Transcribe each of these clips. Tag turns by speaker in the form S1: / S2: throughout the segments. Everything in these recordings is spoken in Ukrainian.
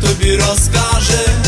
S1: тобі розкаже.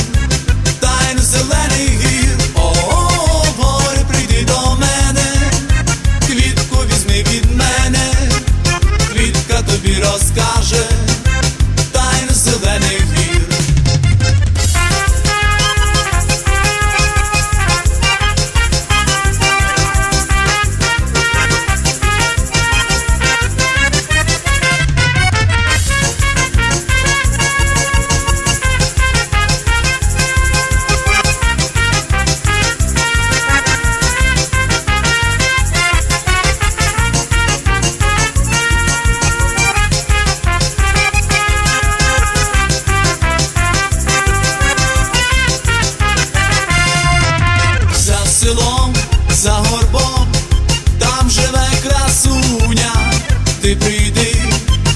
S1: ти прийди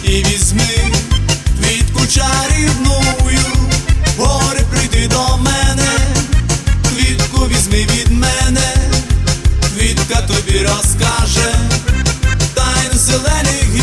S1: і візьми квітку чарівную, гори прийди до мене, квітку візьми від мене, квітка тобі розкаже, тайну зелених.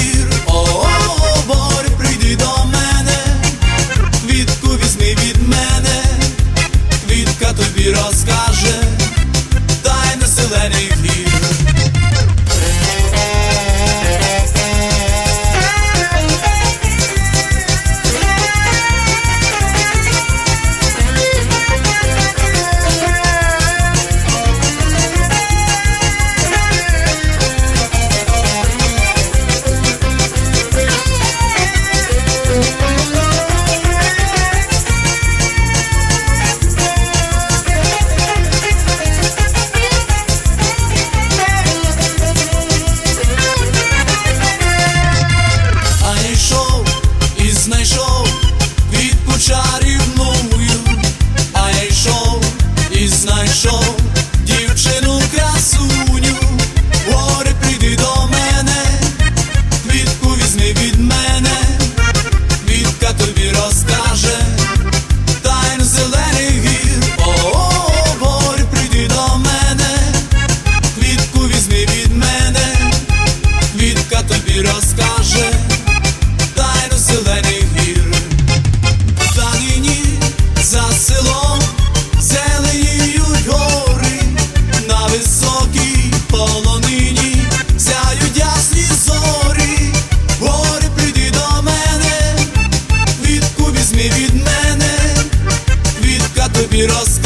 S1: biraz